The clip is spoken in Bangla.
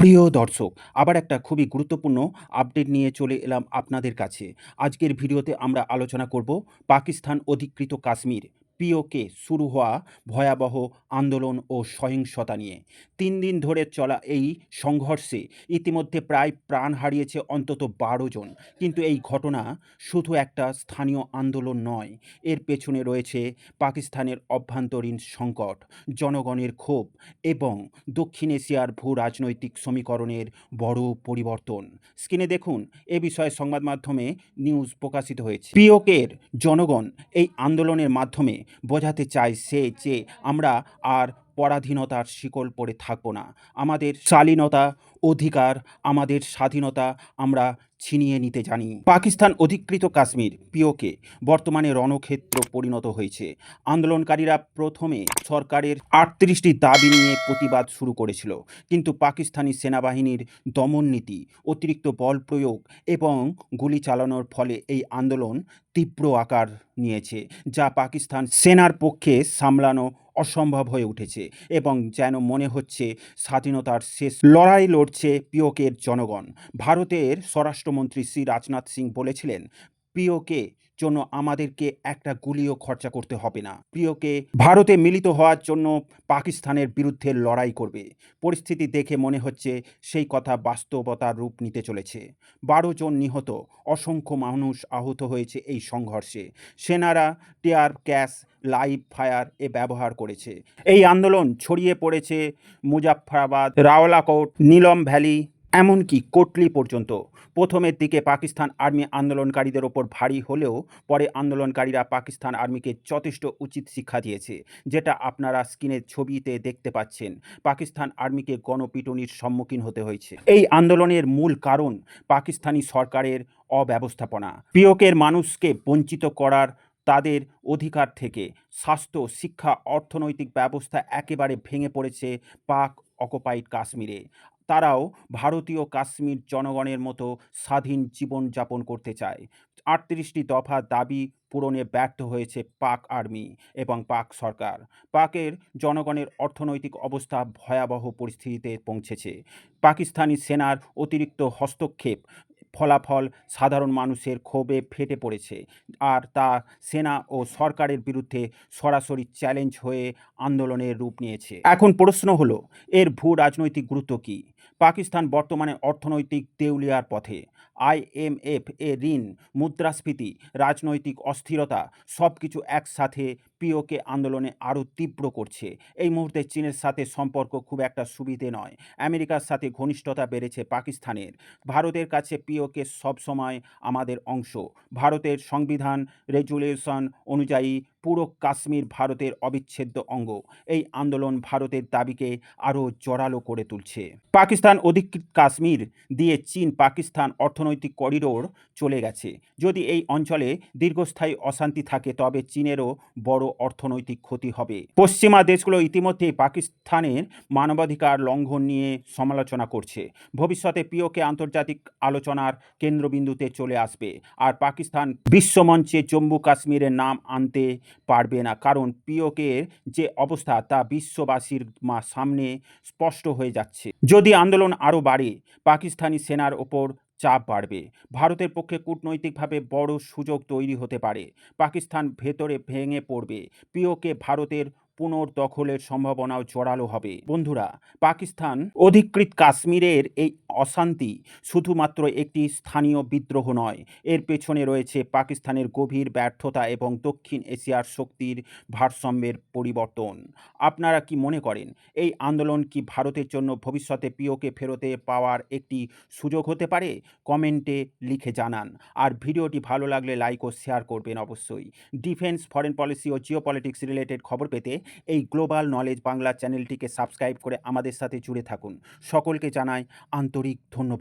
প্রিয় দর্শক, আবার একটা খুবই গুরুত্বপূর্ণ আপডেট নিয়ে চলে এলাম আপনাদের কাছে। আজকের ভিডিওতে আমরা আলোচনা করব পাকিস্তান অধিকৃত কাশ্মীর। পিওকে শুরু হওয়া ভয়াবহ আন্দোলন ও সহিংসতা নিয়ে। তিন দিন ধরে চলা এই সংঘর্ষে ইতিমধ্যে প্রায় প্রাণ হারিয়েছে অন্তত বারো জন। কিন্তু এই ঘটনা শুধু একটা স্থানীয় আন্দোলন নয়, এর পেছনে রয়েছে পাকিস্তানের অভ্যন্তরীণ সংকট, জনগণের ক্ষোভ এবং দক্ষিণ এশিয়ার ভূ রাজনৈতিক সমীকরণের বড় পরিবর্তন। স্ক্রিনে দেখুন, এ বিষয়ে সংবাদ মাধ্যমে নিউজ প্রকাশিত হয়েছে। পিওকের জনগণ এই আন্দোলনের মাধ্যমে বোঝাতে চাই সে যে আমরা আর পরাধীনতার শিকল পড়ে থাকব না। আমাদের শালীনতা অধিকার, আমাদের স্বাধীনতা আমরা ছিনিয়ে নিতে জানি। পাকিস্তান অধিকৃত কাশ্মীর, পিওকে, বর্তমানে রণক্ষেত্র পরিণত হয়েছে। আন্দোলনকারীরা প্রথমে সরকারের আটত্রিশটি দাবি নিয়ে প্রতিবাদ শুরু করেছিল। কিন্তু পাকিস্তানি সেনাবাহিনীর দমন নীতি, অতিরিক্ত বল প্রয়োগ এবং গুলি চালানোর ফলে এই আন্দোলন তীব্র আকার নিয়েছে, যা পাকিস্তান সেনার পক্ষে সামলানো অসম্ভব হয়ে উঠেছে এবং যেন মনে হচ্ছে স্বাধীনতার শেষ লড়াই লড়ছে পিওকের জনগণ। ভারতের স্বরাষ্ট্রমন্ত্রী শ্রী রাজনাথ সিং বলেছিলেন, পিওকে জন্য আমাদেরকে একটা গুলিও খরচা করতে হবে না। প্রিয়কে ভারতে মিলিত হওয়ার জন্য পাকিস্তানের বিরুদ্ধে লড়াই করবে। পরিস্থিতি দেখে মনে হচ্ছে সেই কথা বাস্তবতার রূপ নিতে চলেছে। বারো জন নিহত, অসংখ্য মানুষ আহত হয়েছে এই সংঘর্ষে। সেনারা টিয়ার গ্যাস, লাইভ ফায়ার এ ব্যবহার করেছে। এই আন্দোলন ছড়িয়ে পড়েছে মুজাফফরাবাদ, রাওলাকোট, নীলম ভ্যালি এমনকি কোটলি পর্যন্ত। প্রথমের দিকে পাকিস্তান আর্মি আন্দোলনকারীদের ওপর ভারী হলেও পরে আন্দোলনকারীরা পাকিস্তান আর্মিকে যথেষ্ট উচিত শিক্ষা দিয়েছে, যেটা আপনারা স্ক্রিনের ছবিতে দেখতে পাচ্ছেন। পাকিস্তান আর্মিকে গণপিটুনির সম্মুখীন হতে হয়েছে। এই আন্দোলনের মূল কারণ পাকিস্তানি সরকারের অব্যবস্থাপনা। পিওকের মানুষকে বঞ্চিত করার তাদের অধিকার থেকে স্বাস্থ্য, শিক্ষা, অর্থনৈতিক ব্যবস্থা একেবারে ভেঙে পড়েছে পাক অকুপাইড কাশ্মীরে। তারাও ভারতীয় কাশ্মীর জনগণের মতো স্বাধীন জীবনযাপন করতে চায়। আটত্রিশটি দফা দাবি পূরণে ব্যর্থ হয়েছে পাক আর্মি এবং পাক সরকার। পাকের জনগণের অর্থনৈতিক অবস্থা ভয়াবহ পরিস্থিতিতে পৌঁছেছে। পাকিস্তানি সেনার অতিরিক্ত হস্তক্ষেপ ফলাফল সাধারণ মানুষের ক্ষোভে ফেটে পড়েছে আর তা সেনা ও সরকারের বিরুদ্ধে সরাসরি চ্যালেঞ্জ হয়ে আন্দোলনের রূপ নিয়েছে। এখন প্রশ্ন হলো, এর ভূ রাজনৈতিক গুরুত্ব কী? পাকিস্তান বর্তমানে অর্থনৈতিক দেউলিয়ার পথে। আইএমএফ এ ঋণ, মুদ্রাস্ফীতি, রাজনৈতিক অস্থিরতা সব কিছু একসাথে পিওকে আন্দোলনে আরও তীব্র করছে। এই মুহূর্তে চীনের সাথে সম্পর্ক খুব একটা সুবিধে নয়। আমেরিকার সাথে ঘনিষ্ঠতা বেড়েছে পাকিস্তানের। ভারতের কাছে পিওকে সবসময় আমাদের অংশ। ভারতের সংবিধান রেজুলেশন অনুযায়ী পুরো কাশ্মীর ভারতের অবিচ্ছেদ্য অঙ্গ। এই আন্দোলন ভারতের দাবিকে আরও জোরালো করে তুলছে। পাকিস্তান অধিকৃত কাশ্মীর দিয়ে চীন পাকিস্তান অর্থনৈতিক করিডোর চলে গেছে। যদি এই অঞ্চলে দীর্ঘস্থায়ী অশান্তি থাকে, তবে চীনেরও বড় অর্থনৈতিক ক্ষতি হবে। পশ্চিমা দেশগুলো ইতিমধ্যেই পাকিস্তানের মানবাধিকার লঙ্ঘন নিয়ে সমালোচনা করছে। ভবিষ্যতে পিওকে আন্তর্জাতিক আলোচনার কেন্দ্রবিন্দুতে চলে আসবে। আর পাকিস্তান বিশ্বমঞ্চে জম্মু কাশ্মীরের নাম আনতে পারবে না। কারণ পিওকের যে অবস্থা, তা বিশ্ববাসীর সামনে স্পষ্ট হয়ে যাচ্ছে। যদি আন্দোলন আরও বাড়ে, পাকিস্তানি সেনার ওপর চাপ বাড়বে। ভারতের পক্ষে কূটনৈতিকভাবে বড় সুযোগ তৈরি হতে পারে। পাকিস্তান ভেতরে ভেঙে পড়বে। পিওকে ভারতের পুনর্দখলের সম্ভাবনাও জোরালো হবে। বন্ধুরা, পাকিস্তান অধিকৃত কাশ্মীরের এই অশান্তি শুধুমাত্র একটি স্থানীয় বিদ্রোহ নয়। এর পেছনে রয়েছে পাকিস্তানের গভীর ব্যর্থতা এবং দক্ষিণ এশিয়ার শক্তির ভারসাম্যের পরিবর্তন। আপনারা কি মনে করেন, এই আন্দোলন কি ভারতের জন্য ভবিষ্যতে পিওকে ফেরতে পাওয়ার একটি সুযোগ হতে পারে? কমেন্টে লিখে জানান। আর ভিডিওটি ভালো লাগলে লাইক ও শেয়ার করবেন অবশ্যই। ডিফেন্স, ফরেন পলিসি ও জিও পলিটিক্স রিলেটেড খবর পেতে এই গ্লোবাল নলেজ বাংলা চ্যানেলটিকে সাবস্ক্রাইব করে আমাদের সাথে জুড়ে থাকুন। সকলকে জানাই আন্তরিক ধন্যবাদ।